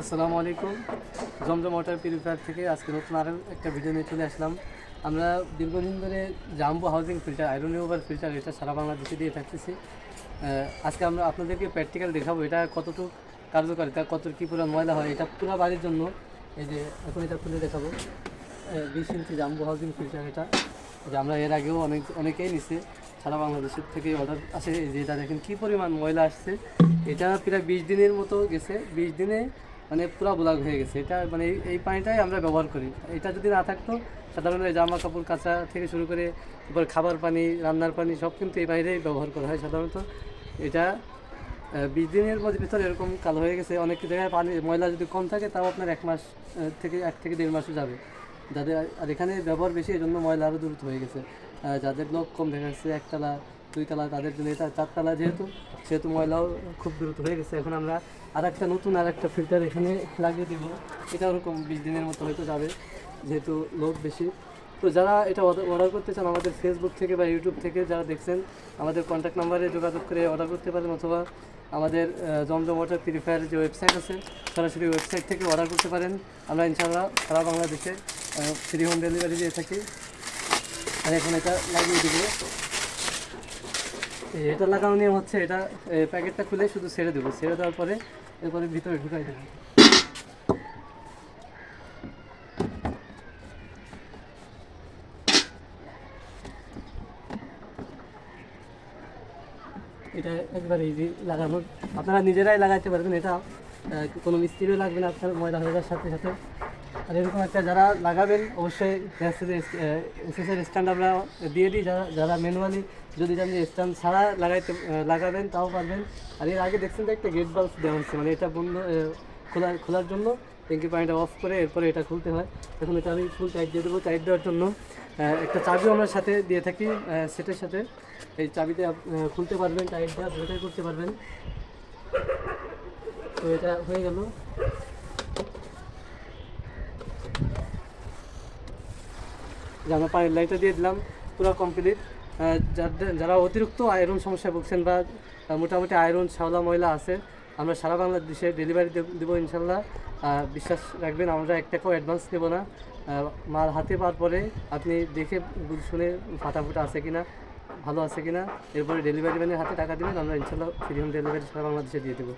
আসসালামু আলাইকুম। জমজম water purifier থেকে আজকে নতুন আরও একটা ভিডিও নিয়ে চলে আসলাম। আমরা দীর্ঘদিন ধরে jumbo housing filter iron remover filter এটা সারা বাংলাদেশে দিয়ে থাকতেছি। আজকে আমরা আপনাদেরকে প্র্যাকটিক্যাল দেখাবো এটা কতটুকু কার্যকারিতা, কত কী পরিমাণ ময়লা হয়, এটা পুরো বাড়ির জন্য। এই যে এখন এটা খুলে দেখাবো। বিশ ইঞ্চি জাম্বো হাউজিং ফিল্টার এটা। যে আমরা এর আগেও অনেক, অনেকেই নিছে। সারা বাংলাদেশের থেকে অর্ডার আসে। যে এটা দেখেন কী পরিমাণ ময়লা আসছে। এটা প্রায় বিশ দিনের মতো গেছে। বিশ দিনে মানে পুরো ব্লক হয়ে গেছে। এটা মানে এই- পানিটাই আমরা ব্যবহার করি। এটা যদি না থাকতো, সাধারণত জামা কাপড়, কাচা থেকে শুরু করে তারপর খাবার পানি, রান্নার পানি, সব কিন্তু এই পানিটাই ব্যবহার করা হয় সাধারণত। এটা বিশ দিনের মধ্যে ভিতরে এরকম কালো হয়ে গেছে। অনেক জায়গায় পানি, ময়লা যদি কম থাকে, তাও আপনার এক মাস থেকে এক থেকে দেড় মাসও যাবে। যাদের আর এখানে ব্যবহার বেশি এই জন্য ময়লা আরও দ্রুত হয়ে গেছে। যাদের লোক কম দেখা যাচ্ছে, একতলা দুইতলা তাদের জন্য, এটা চারতলা যেহেতু, সেহেতু ময়লাও খুব দ্রুত হয়ে গেছে। এখন আমরা আর একটা নতুন আর একটা ফিল্টার এখানে লাগিয়ে দেব। এটা ওরকম বিশ দিনের মতো হয়তো যাবে, যেহেতু লোক বেশি। তো যারা এটা অর্ডার করতে চান আমাদের ফেসবুক থেকে বা ইউটিউব থেকে যারা দেখছেন, আমাদের কন্ট্যাক্ট নাম্বারে যোগাযোগ করে অর্ডার করতে পারেন অথবা আমাদের জমজম ওয়াটার পিউরিফায়ার যে ওয়েবসাইট আছে, সরাসরি ওয়েবসাইট থেকে অর্ডার করতে পারেন। আমরা ইনশাআল্লাহ সারা বাংলাদেশে ফ্রি হোম ডেলিভারি দিয়ে থাকি। আর এখন এটা লাগিয়ে দিব। এটা লাগানো নিয়ম হচ্ছে এটা প্যাকেটটা খুলে শুধু ছেড়ে দেবো। ছেড়ে দেওয়ার পরে এরপরে ভিতরে ঢুকাই দেবো। এটা একবার ইজি লাগানোর আপনারা নিজেরাই লাগাইতে পারবেন। এটা কোনো মিস্ত্রিও লাগবে না, আপনার ময়লা হয়ে যাওয়ার সাথে সাথে। আর এরকম একটা যারা লাগাবেন অবশ্যই এসএসের স্ট্যান্ড আমরা দিয়ে দিই। যারা যারা ম্যানুয়ালি যদি জানেন স্ট্যান্ড ছাড়া লাগাইতে লাগাবেন তাও পারবেন। আর এর আগে দেখছেন যে একটা গেট বাল্ব দেওয়া হচ্ছে মানে এটা বন্ধ আহ, খোলা খোলার জন্য ট্যাঙ্কি পানিটা অফ করে এরপরে এটা খুলতে হয়। এখন এটা আমি ফুল টাইট দিয়ে দেবো টাইট দেওয়ার জন্য। একটা চাবিও আমরা সাথে দিয়ে থাকি সেটের সাথে। এই চাবিতে খুলতে পারবেন টাইট দেওয়া করতে পারবেন। তো এটা হয়ে গেল। যে আমরা পানির লাইটটা দিয়ে দিলাম, পুরো কমপ্লিট যারা অতিরিক্ত আয়রন সমস্যায় ভুগছেন বা মোটামুটি আয়রন শ্যাওলা, ময়লা আছে, আমরা সারা বাংলাদেশে ডেলিভারি দেবো ইনশাল্লাহ বিশ্বাস রাখবেন, আমরা এক টাকাও অ্যাডভান্স দেবো না। মাল হাতে পাওয়ার পরে আপনি দেখে শুনে ফাটাফুটা আছে কিনা, ভালো আছে কিনা, এরপরে ডেলিভারি ম্যানের হাতে টাকা দেবেন, আমরা ইনশাল্লাহ ফ্রি হোম ডেলিভারি সারা বাংলাদেশে দিয়ে দেবো।